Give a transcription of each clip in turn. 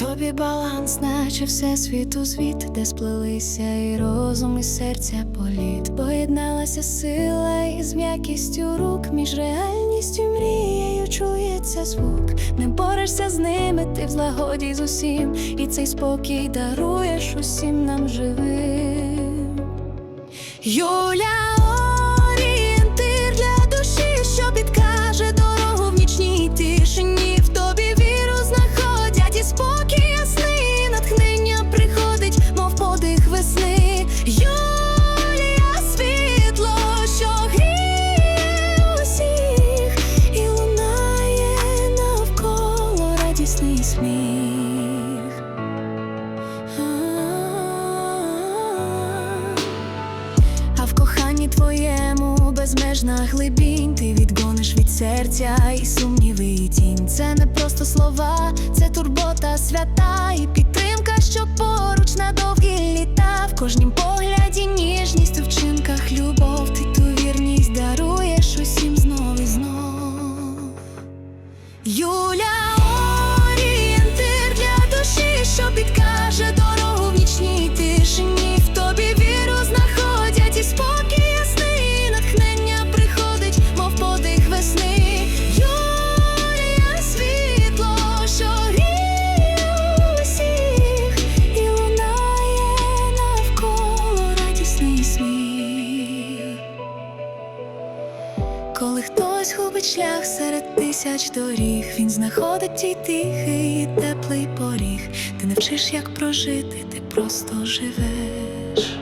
тобі баланс, наче все світу звіт, де сплелися і розум, і серця політ. Поєдналася сила із м'якістю рук, між реальністю мрією чується звук. Не борешся з ними, ти в злагоді з усім, і цей спокій даруєш усім нам живим. Юля радісний сміх. А в коханні твоєму безмежна глибінь, ти відгониш від серця і сумніви і тінь. Це не просто слова, це турбота свята і підтримка, що поруч на довгі літа. В кожнім Коли хтось губить шлях серед тисяч доріг, він знаходить тій тихий і теплий поріг. Ти не вчиш, як прожити, ти просто живеш.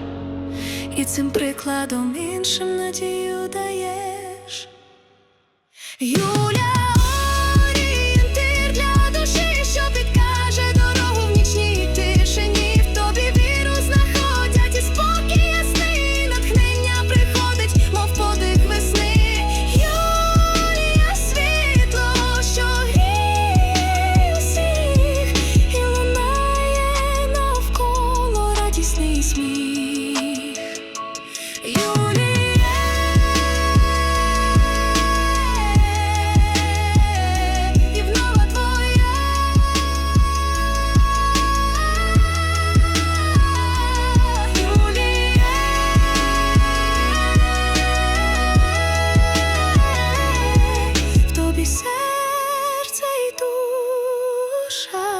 І цим прикладом іншим надію даєш. shine.